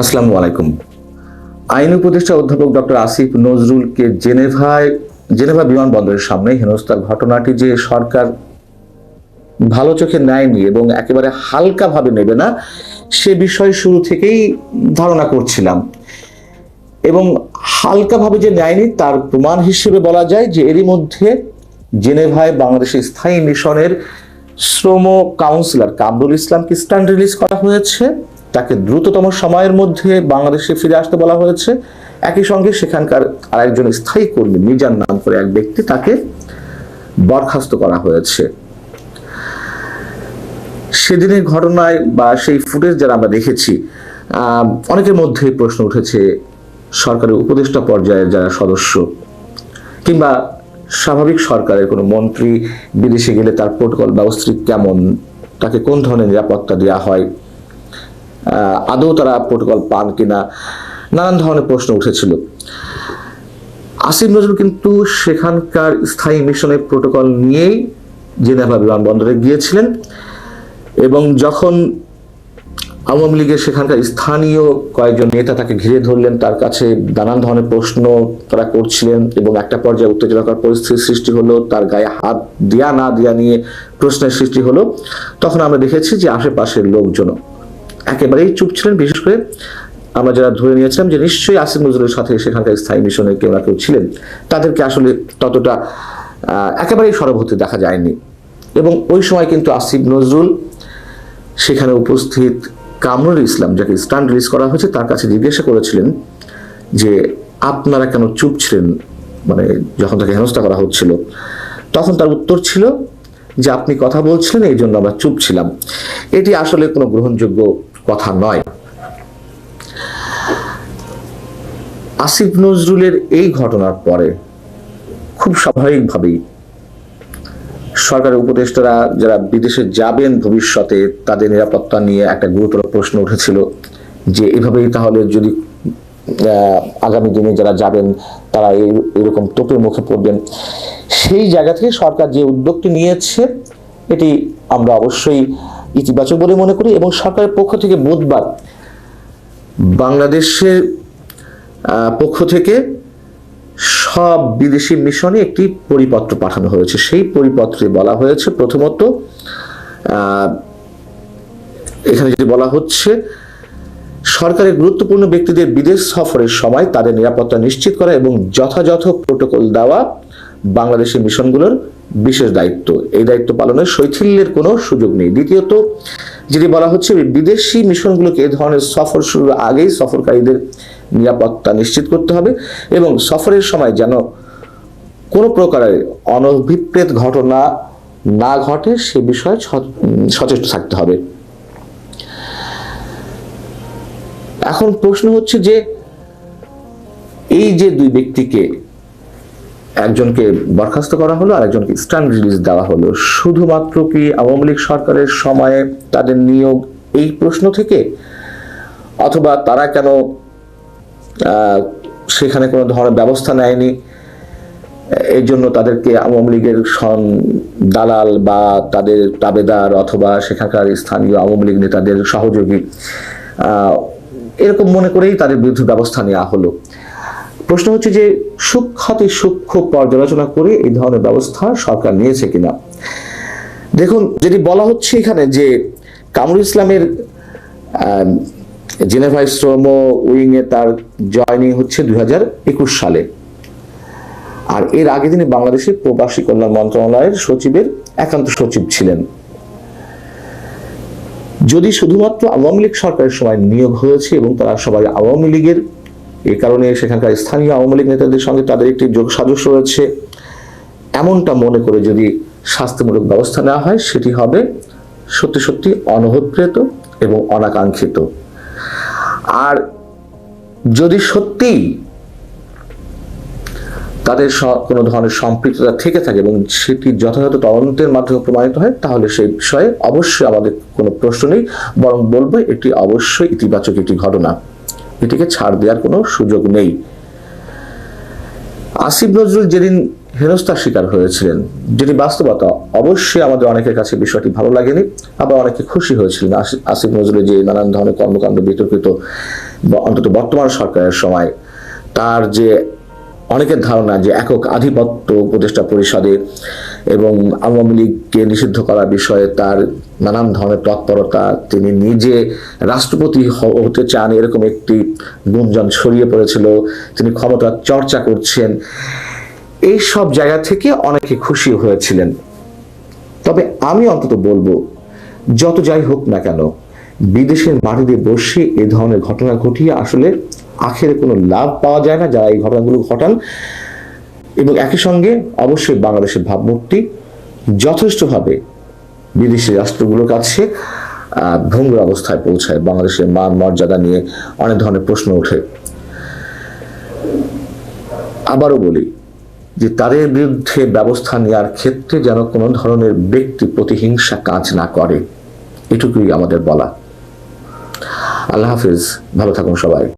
আসসালামু আলাইকুম। আইন উপদেষ্টা অধ্যাপক ডক্টর আসিফ নজরুলকে জেনেভায় জেনেভা বিমানবন্দরের সামনে হেনস্থার ঘটনাটি যে সরকার ভালো চোখে নেয়নি এবং একেবারে হালকাভাবে নেবে না, সে বিষয় শুরু থেকেই ধারণা করছিলাম। এবং হালকাভাবে যে নেয়নি তার প্রমাণ হিসেবে বলা যায় যে এরই মধ্যে জেনেভায় বাংলাদেশের স্থায়ী মিশনের শ্রম কাউন্সিলর কামরুল ইসলামকে স্ট্যান্ড রিলিজ করা হয়েছে। তাকে দ্রুততম সময়ের মধ্যে বাংলাদেশে ফিরে আসতে বলা হয়েছে। একই সঙ্গে সেখানকার আরেকজন স্থায়ী কর্মী মিজান নাম করে এক ব্যক্তি তাকে বরখাস্ত করা হয়েছে। সেদিনের ঘটনায় বা সেই ফুটেজ যারা আমরা দেখেছি অনেকের মধ্যে প্রশ্ন উঠেছে সরকারের উপদেষ্টা পর্যায়ের যারা সদস্য কিংবা স্বাভাবিক সরকারের কোনো মন্ত্রী বিদেশে গেলে তার প্রোটোকল ব্যবস্থা কেমন, তাকে কোন ধরনের নিরাপত্তা দেওয়া হয় আদৌ তারা প্রোটোকল পান কিনা, নানান ধরনের প্রশ্ন উঠেছিল। আসিফ নজরুল কিন্তু সেখানকার স্থায়ী মিশনের প্রোটোকল নিয়েই জেনেভা বিমানবন্দরে গিয়েছিলেন এবং যখন আওয়ামী লীগের সেখানকার স্থানীয় কয়েকজন নেতা তাকে ঘিরে ধরলেন, তার কাছে নানান ধরনের প্রশ্ন তারা করছিলেন এবং একটা পর্যায়ে উত্তেজনকর পরিস্থিতির সৃষ্টি হলো, তার গায়ে হাত দেয়া না দেয়া নিয়ে প্রশ্নের সৃষ্টি হলো। তখন আমরা দেখেছি যে আশেপাশের লোকজন একেবারেই চুপ ছিলেন, বিশেষ করে আমরা যারা ধরে নিয়েছিলাম যে নিশ্চয়ই আসিফ নজরুলের সাথে সেখানকার স্থায়ী মিশনের কেউ না কেউ ছিলেন, তাদেরকে আসলে ততটা একেবারেই সরব হতে দেখা যায়নি। এবং ওই সময় কিন্তু আসিফ নজরুল সেখানে উপস্থিত কামরুল ইসলাম, যাকে স্টান রিলিজ করা হয়েছে, তার কাছে জিজ্ঞাসা করেছিলেন যে আপনারা কেন চুপ ছিলেন? মানে যখন তাকে হেনস্থা করা হচ্ছিল, তখন তার উত্তর ছিল যে আপনি কথা বলছিলেন এই জন্য আমরা চুপ ছিলাম। এটি আসলে কোনো গ্রহণযোগ্য কথা নয়। আসিফ নজরুলের এই ঘটনার পরে খুব স্বাভাবিকভাবেই সরকারের উপদেষ্টারা যারা বিদেশে যাবেন ভবিষ্যতে তাদের নিরাপত্তা নিয়ে একটা গুরুতর প্রশ্ন উঠেছিল যে এভাবেই তাহলে যদি আগামী দিনে যারা যাবেন তারা এরকম তোপের মুখে পড়বেন। সেই জায়গা থেকে সরকার যে উদ্যোগটি নিয়েছে, এটি আমরা অবশ্যই ইতিবাচক বলে মনে করি এবং সরকারের পক্ষ থেকে বুধবার বাংলাদেশের পক্ষ থেকে সব বিদেশি মিশনে একটি পরিপত্র পাঠানো হয়েছে। সেই পরিপত্রে বলা হয়েছে প্রথমত এখানে যেটি বলা হচ্ছে, সরকারের গুরুত্বপূর্ণ ব্যক্তিদের বিদেশ সফরের সময় তাদের নিরাপত্তা নিশ্চিত করা এবং যথাযথ প্রোটোকল দেওয়া বাংলাদেশের মিশনগুলোর বিশেষ দায়িত্ব। এই দায়িত্ব পালনের শৈথিল্যের কোনো সুযোগ নেই। দ্বিতীয়ত, যেটি বলা হচ্ছে, বিদেশি মিশনগুলোকে এ ধরনের সফর শুরুর আগেই সফরকারীদের নিরাপত্তা নিশ্চিত করতে হবে এবং সফরের সময় যেন কোনো প্রকারের অনভিপ্রেত ঘটনা না ঘটে, সে বিষয়ে সচেষ্ট থাকতে হবে। এখন প্রশ্ন হচ্ছে যে, এই যে দুই ব্যক্তিকে একজনকে বরখাস্ত করা হলো আর একজনকে রিলিজ দেওয়া হলো। শুধুমাত্র কি আওয়ামী লীগ সরকারের সময়ে তাদের নিয়োগ এই প্রশ্ন থেকে? অথবা তারা কেন সেখানে কোনো ধরনের ব্যবস্থা নেয়নি? এই জন্য তাদেরকে আওয়ামী লীগের সন দালাল বা তাদের তাবেদার অথবা সেখানকার স্থানীয় আওয়ামী লীগ নেতাদের সহযোগী এরকম মনে করেই তাদের বিরুদ্ধে ব্যবস্থা নেওয়া হলো। প্রশ্ন হচ্ছে যে সূক্ষাতি সূক্ষ্ম পর্যালোচনা করে এই ধরনের ব্যবস্থা সরকার নিয়েছে কিনা? দেখুন যেটি বলা হচ্ছে এখানে যে কামরুল ইসলামের জেনেভাই শ্রম উইং এ তার জয়নিং হচ্ছে দুই হাজার একুশ সালে। আর এর আগে তিনি বাংলাদেশের প্রবাসী কল্যাণ মন্ত্রণালয়ের সচিবের একান্ত সচিব ছিলেন। যদি শুধুমাত্র আওয়ামী লীগ সরকারের সময় নিয়োগ হয়েছে এবং তারা সবাই আওয়ামী লীগের এই কারণে সেখানকার স্থানীয় আওয়ামী লীগ নেতাদের সঙ্গে তাদের একটি যোগ সাদৃশ্য রয়েছে। এমনটা মনে করে যদি শাস্তিমূলক ব্যবস্থা নেওয়া হয়, সেটি হবে সত্যি সত্যি অনভিপ্রেত এবং অনাকাঙ্ক্ষিত। আর যদি সত্যিই তাদের কোনো ধরনের সম্পৃক্ততা থেকে থাকে এবং সেটি যথাযথ তদন্তের মাধ্যমে প্রমাণিত হয়, তাহলে সেই বিষয়ে অবশ্যই আমাদের কোনো প্রশ্ন নেই, বরং বলব এটি অবশ্যই ইতিবাচক একটি ঘটনা। এটিকে ছাড় দেওয়ার কোনো সুযোগ নেই। আসিফ নজরুল যেদিন হেনস্থার শিকার হয়েছিলেন যেটি বাস্তবতা, অবশ্যই আমাদের অনেকের কাছে বিষয়টি ভালো লাগেনি। আবার অনেকে খুশি হয়েছিলেন আসি- আসিফ নজরুলের যে নানান ধরনের কর্মকাণ্ড বিতর্কিত অন্তত বর্তমান সরকারের সময়, তার যে অনেকের ধারণা যে একক আধিপত্য উপদেষ্টা পরিষদে এবং আওয়ামী লীগকে নিষিদ্ধ করা বিষয়ে তার নানান ধরনের তৎপরতা, তিনি নিজে রাষ্ট্রপতি হতে চান এরকম একটি গুঞ্জন ছড়িয়ে পড়েছিল, তিনি ক্ষমতা চর্চা করছেন এই সব জায়গা থেকে অনেকে খুশি হয়েছিলেন। তবে আমি অন্তত বলব, যত যাই হোক না কেন, বিদেশের মাটিতে বসে এ ধরনের ঘটনা ঘটিয়ে আসলে আখেরে কোনো লাভ পাওয়া যায় না, যারা এই ঘটনাগুলো ঘটান। এবং একই সঙ্গে অবশ্যই বাংলাদেশের ভাবমূর্তি যথেষ্টভাবে বিদেশি রাষ্ট্রগুলোর কাছে ভঙ্গুর অবস্থায় পৌঁছায়, বাংলাদেশের মান, মর্যাদা নিয়ে অনেক ধরনের প্রশ্ন ওঠে। আবারও বলি যে তাদের বিরুদ্ধে ব্যবস্থা নেওয়ার ক্ষেত্রে যেন কোনো ধরনের ব্যক্তি প্রতিহিংসা কাজ না করে, এটুকুই আমাদের বলা। আল্লাহ হাফিজ, ভালো থাকুন সবাই।